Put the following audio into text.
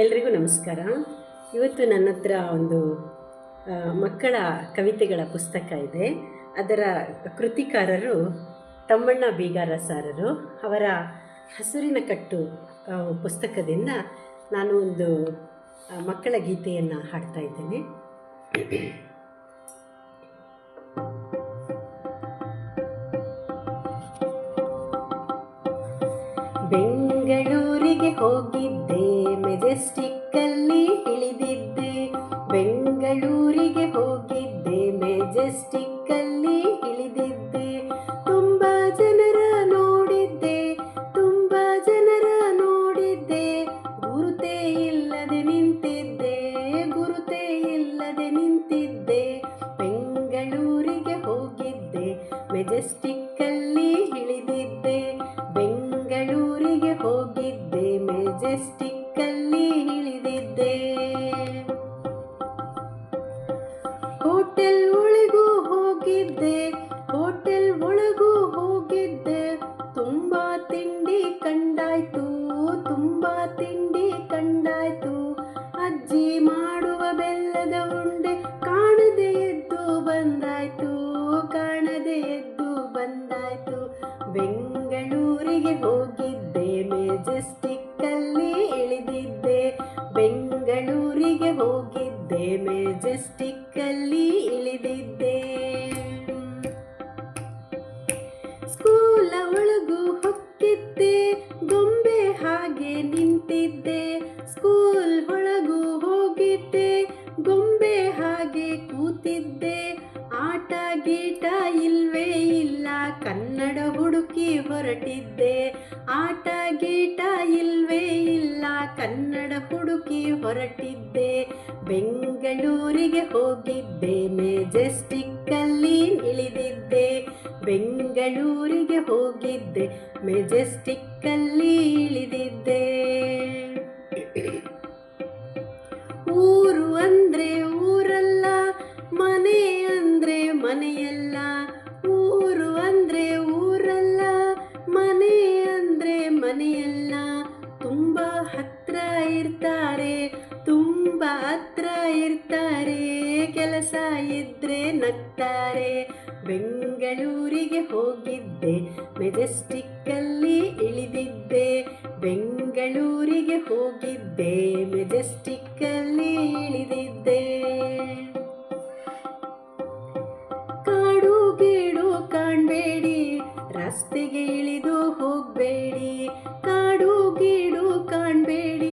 ಎಲ್ರಿಗೂ ನಮಸ್ಕಾರ. ಇವತ್ತು ನನ್ನ ಹತ್ರ ಒಂದು ಮಕ್ಕಳ ಕವಿತೆಗಳ ಪುಸ್ತಕ ಇದೆ. ಅದರ ಕೃತಿಕಾರರು ತಮ್ಮಣ್ಣ ಬೀಗಾರ ಸಾರರು ಅವರ ಹಸುರಿನ ಕಟ್ಟು ಪುಸ್ತಕದಿಂದ ನಾನು ಒಂದು ಮಕ್ಕಳ ಗೀತೆಯನ್ನು ಹಾಡ್ತಾ ಇದ್ದೇನೆ. ಬೆಂಗಳೂರಿಗೆ ಹೋಗಿದ್ದೆ. ಮೆಜೆಸ್ಟಿಕ್ಕಲ್ಲಿ ಇಳಿದಿದ್ದೆ. ಬೆಂಗಳೂರಿಗೆ ಹೋಗಿದ್ದೆ, ಮೆಜೆಸ್ಟಿಕ್ಕಲ್ಲಿ ಇಳಿದಿದ್ದೆ. ತುಂಬ ಜನರ ನೋಡಿದ್ದೆ, ತುಂಬ ಜನರ ನೋಡಿದ್ದೆ. ಗುರುತೇ ಇಲ್ಲದೆ ನಿಂತಿದ್ದೆ, ಗುರುತೇ ಇಲ್ಲದೆ ನಿಂತಿದ್ದೆ. ಬೆಂಗಳೂರಿಗೆ ಹೋಗಿದ್ದೆ ಮೆಜೆಸ್ಟಿಕ್ಕಲ್ಲಿ ಹೋಗಿದ್ದೆ, ಹೋಟೆಲ್ ಒಳಗೂ ಹೋಗಿದ್ದೆ. ತುಂಬಾ ತಿಂಡಿ ಕಂಡಾಯ್ತು, ತುಂಬಾ ತಿಂಡಿ ಕಂಡಾಯ್ತು. ಅಜ್ಜಿ ಮಾಡುವ ಬೆಲ್ಲದ ಉಂಡೆ ಕಾಣದೆ ಎದ್ದು ಬಂದಾಯ್ತು, ಕಾಣದೆ ಎದ್ದು ಬಂದಾಯ್ತು. ಬೆಂಗಳೂರಿಗೆ ಹೋಗಿದ್ದೆ ಮೆಜೆಸ್ಟಿಕ್ ಅಲ್ಲಿ ಇಳಿದಿದ್ದೆ. ಬೆಂಗಳೂರಿಗೆ ಹೋಗಿದ್ದೆ ಮೆಜೆಸ್ಟಿಕ್ ಅಲ್ಲಿ ಇಳಿದಿದ್ದೆ. ನಿಂತಿದ್ದೆ ಸ್ಕೂಲ್ ಒಳಗೂ ಹೋಗಿದ್ದೆ, ಗೊಂಬೆ ಹಾಗೆ ಕೂತಿದ್ದೆ. ಆಟ ಗೀಟ ಇಲ್ವೇ ಇಲ್ಲ, ಕನ್ನಡ ಹುಡುಕಿ ಹೊರಟಿದ್ದೆ. ಆಟ ಗೀಟ ಕನ್ನಡ ಹುಡುಕಿ ಹೊರಟಿದ್ದೆ, ಬೆಂಗಳೂರಿಗೆ ಹೋಗಿದ್ದೆ, ಮೆಜೆಸ್ಟಿಕ್ಕಲ್ಲಿ ಇಳಿದಿದ್ದೆ, ಬೆಂಗಳೂರಿಗೆ ಹೋಗಿದ್ದೆ, ಮೆಜೆಸ್ಟಿಕ್ಕಲ್ಲಿ ಇಳಿದಿದ್ದೆ. ಊರು ಅಂದ್ರೆ ಊರಲ್ಲ, ಮನೆ ಅಂದ್ರೆ ಮನೆಯಲ್ಲ. ತುಂಬ ಹತ್ರ ಇರ್ತಾರೆ, ಕೆಲಸ ಇದ್ರೆ ನಗ್ತಾರೆ. ಬೆಂಗಳೂರಿಗೆ ಹೋಗಿದ್ದೆ ಮೆಜೆಸ್ಟಿಕ್ಕಲ್ಲಿ ಇಳಿದಿದ್ದೆ. ಬೆಂಗಳೂರಿಗೆ ಹೋಗಿದ್ದೆ ಮೆಜೆಸ್ಟಿಕ್ಕಲ್ಲಿ ಇಳಿದಿದ್ದೆ. ಕಾಡು ಗೀಡು ಕಾಣಬೇಡಿ, ರಸ್ತೆಗೆ ಇಳಿದು ಹೋಗಬೇಡಿ. ಕಾಡು ಗೀಡು ಕಾಣಬೇಡಿ.